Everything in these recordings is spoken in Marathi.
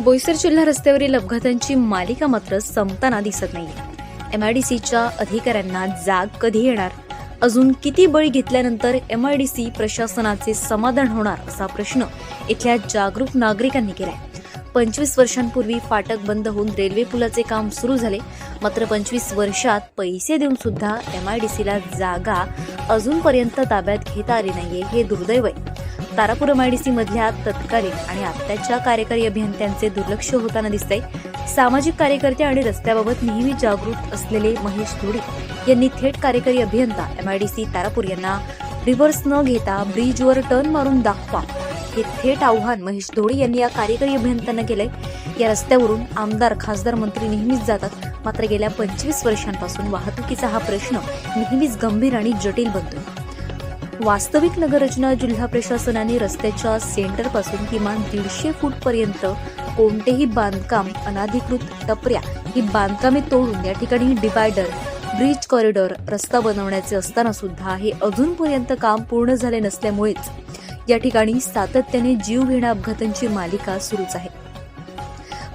बोईसर जिल्हा रस्त्यावरील अपघातांची मालिका मात्र संपताना दिसत नाही एमआयडीसीच्या अधिकाऱ्यांना जाग कधी येणार? अजून किती बळी घेतल्यानंतर एमआयडीसी प्रशासनाचे समाधान होणार असा प्रश्न इथल्या जागरूक नागरिकांनी केलाय. पंचवीस वर्षांपूर्वी फाटक बंद होऊन रेल्वे पुलाचे काम सुरू झाले. मात्र पंचवीस वर्षात पैसे देऊन सुद्धा एमआयडीसीला जागा अजूनपर्यंत ताब्यात घेता आली नाहीये हे दुर्दैव आहे. तारापूर एमआयडीसी मधल्या तत्कालीन आणि आत्ताच्या कार्यकारी अभियंत्यांचे दुर्लक्ष होताना दिसतंय. सामाजिक कार्यकर्ते आणि रस्त्याबाबत नेहमी जागृत असलेले महेश धुडी यांनी थेट कार्यकारी अभियंता एमआयडीसी तारापूर यांना रिव्हर्स न घेता ब्रिजवर टर्न मारून दाखवा हे थेट आव्हान महेश धोडी यांनी या कार्यकारी अभियंत्यांना केलंय. या रस्त्यावरून आमदार खासदार मंत्री नेहमीच जातात. मात्र गेल्या पंचवीस वर्षांपासून वाहतुकीचा हा प्रश्न नेहमीच गंभीर आणि जटिल बनतोय. वास्तविक नगररचना जिल्हा प्रशासनाने रस्त्याच्या सेंटरपासून किमान दीडशे फूटपर्यंत कोणतेही बांधकाम अनाधिकृत टपऱ्या ही बांधकामे तोडून या ठिकाणी डिवायडर ब्रिज कॉरिडॉर रस्ता बनवण्याचे असताना सुद्धा हे अजूनपर्यंत काम पूर्ण झाले नसल्यामुळेच या ठिकाणी सातत्याने जीव घेण्या अपघातांची मालिका सुरूच आहे.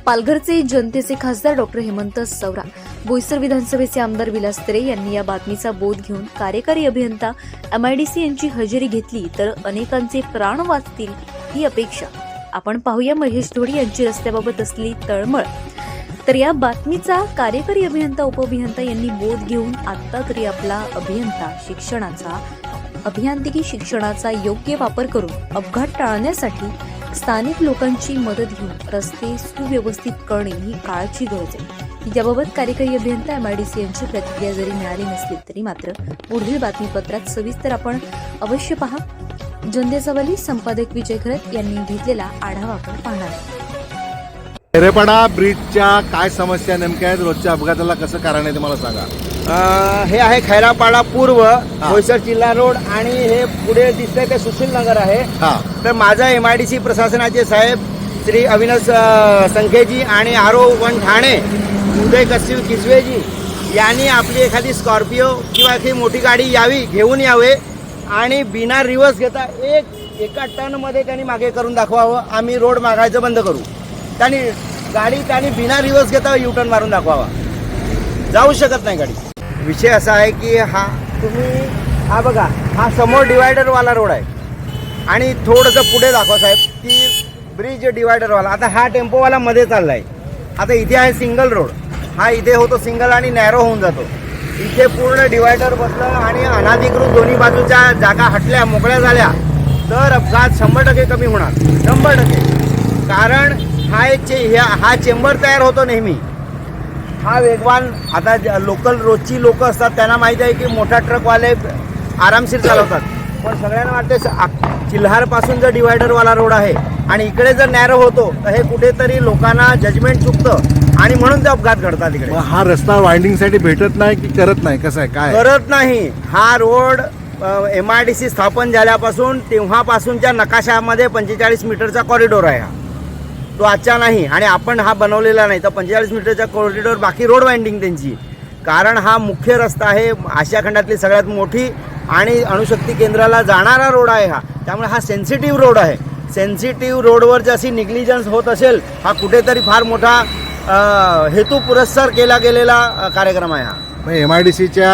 पालघरचे जनतेचे खासदार डॉक्टर हेमंत सवरा बोईसर विधानसभेचे आमदार विलास तरे यांनी या बातमीचा बोध घेऊन कार्यकारी अभियंता एमआयडीसी यांची हजेरी घेतली तर अनेकांचे प्राण वाचतील ही अपेक्षा. आपण पाहूया महेश धोडी यांची रस्त्याबाबत असली तळमळ. तर या बातमीचा कार्यकारी अभियंता उपअभियंता यांनी बोध घेऊन आता तरी आपला अभियंता शिक्षणाचा अभियांत्रिकी शिक्षणाचा योग्य वापर करून अपघात टाळण्यासाठी स्थानिक लोकांची मदत घेऊन रस्ते सुव्यवस्थित करणे ही काळाची गरज आहे. याबाबत कार्यकारी अभियंता एमआयडीसी यांची प्रतिक्रिया जरी मिळाली नसली तरी मात्र पुढील बातमीपत्रात सविस्तर आपण अवश्य पहा. जनतेचा वली संपादक विजय खरत यांनी घेतलेला आढावा आपण पाहणार. हिरेपाडा ब्रिजच्या काय समस्या नेमक्या आहेत? रोजच्या अपघाताला कसं कारण आहे ते मला सांगा. हे आहे खैरापाडा पूर्व बोईसर जिल्हा रोड आणि हे पुढे दिसतंय ते सुशील नगर आहे. हा. तर माझा एम आय डी सी प्रशासनाचे साहेब श्री अविनाश संखेजी आणि आरो वन ठाणे उदय कसिव किसवेजी यांनी आपली एखादी स्कॉर्पिओ किंवा एखादी मोठी गाडी यावी घेऊन यावे आणि बिना रिवर्स घेता एक एका टनमध्ये त्यांनी मागे करून दाखवावं. आम्ही रोड मागायचं बंद करू. त्यांनी गाडी त्यांनी बिना रिवर्स घेता यू टर्न मारून दाखवावा. जाऊ शकत नाही गाडी. विषय असा आहे की हा तुम्ही हा बघा हा समोर डिवायडरवाला रोड आहे. आणि थोडंसं पुढे दाखवा साहेब की ब्रिज डिवायडरवाला आता हा टेम्पोवाला मध्ये चालला आहे आता इथे आहे सिंगल रोड हा इथे होतो सिंगल आणि नॅरो होऊन जातो. इथे पूर्ण डिवायडर बसलं आणि अनाधिकृत दोन्ही बाजूच्या जागा हटल्या मोकळ्या झाल्या तर अपघात शंभर टक्के कमी होणार. शंभर टक्के. कारण हा एक चे ह्या- हा चेंबर तयार होतो नेहमी. हा वेगवान आता ज- लोकल रोजची लोक असतात त्यांना माहिती आहे की मोठा ट्रकवाले आरामशीर चालवतात. पण सगळ्यांना वाटते आ- चिल्हारपासून जर डिवायडरवाला रोड आहे आणि इकडे जर नॅरो होतो तर हे कुठेतरी लोकांना जजमेंट चुकतं. आणि म्हणून ते अपघात घडतात मग हा रस्ता वाइंडिंगसाठी भेटत नाही की करत नाही? कसं आहे? काय करत नाही. हा road M I D C स्थापन झाल्यापासून तेव्हापासूनच्या नकाशामध्ये पंचेचाळीस मीटरचा कॉरिडॉर आहे हा. तो आजचा नाही आणि आपण हा बनवलेला नाही. तर पंचेचाळीस मीटरचा कॉरिडॉर बाकी रोड वाइंडिंग त्यांची. कारण हा मुख्य रस्ता आहे आशिया खंडातली सगळ्यात मोठी आणि अणुशक्ती केंद्राला जाणारा रोड आहे हा. त्यामुळे हा सेन्सिटिव्ह रोड आहे. सेन्सिटिव्ह रोडवर जशी निग्लिजन्स होत असेल हा कुठेतरी फार मोठा हेतू पुरस्कार केला गेलेला कार्यक्रम आहे हा. एमआयडीसीच्या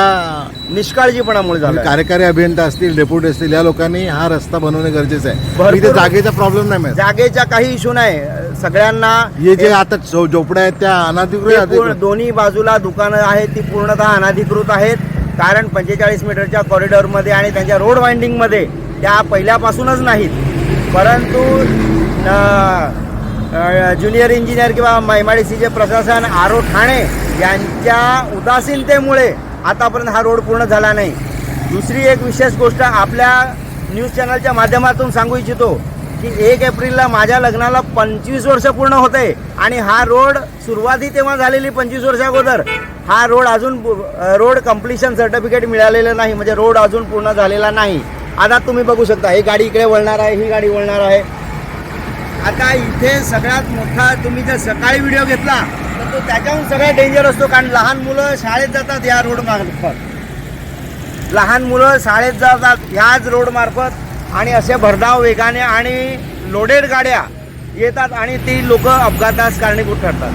निष्काळजीपणामुळे झाला कार्यकारी अभियंता असतील डेप्युटी असतील या लोकांनी हा रस्ता बनवणे गरजेचं आहे. इथे जागेचा प्रॉब्लेम नाही मिळत. जागेचा काही इश्यू नाही. सगळ्यांना हे जे आता झोपड्या आहेत त्या अनाधिकृत. दोन्ही बाजूला दुकानं आहेत ती पूर्णतः अनाधिकृत आहेत. कारण पंचेचाळीस मीटरच्या कॉरिडॉरमध्ये आणि त्यांच्या रोड वाइंडिंगमध्ये त्या पहिल्यापासूनच नाहीत. परंतु ज्युनियर इंजिनियर किंवा एम आय डी प्रशासन आरो ठाणे यांच्या उदासीनतेमुळे आतापर्यंत हा रोड पूर्ण झाला नाही. दुसरी एक विशेष गोष्ट आपल्या न्यूज चॅनलच्या माध्यमातून सांगू इच्छितो की एक एप्रिलला माझ्या लग्नाला पंचवीस वर्ष पूर्ण होते आणि हा रोड सुरुवाती तेव्हा झालेली पंचवीस वर्ष अगोदर हा रोड अजून रोड कम्प्लिशन सर्टिफिकेट मिळालेलं नाही म्हणजे रोड अजून पूर्ण झालेला नाही. आता तुम्ही बघू शकता ही गाडी इकडे वळणार आहे ही गाडी वळणार आहे. आता इथे सगळ्यात मोठा तुम्ही जर सकाळी व्हिडिओ घेतला तर तो त्याच्याहून सगळ्यात डेंजर असतो. कारण लहान मुलं शाळेत जातात या रोड मार्फत. लहान मुलं शाळेत जातात ह्याच रोड मार्फत. आणि असे भरधाव वेगाने आणि लोडेड गाड्या येतात आणि ती लोक अपघातास कारणीभूत ठरतात.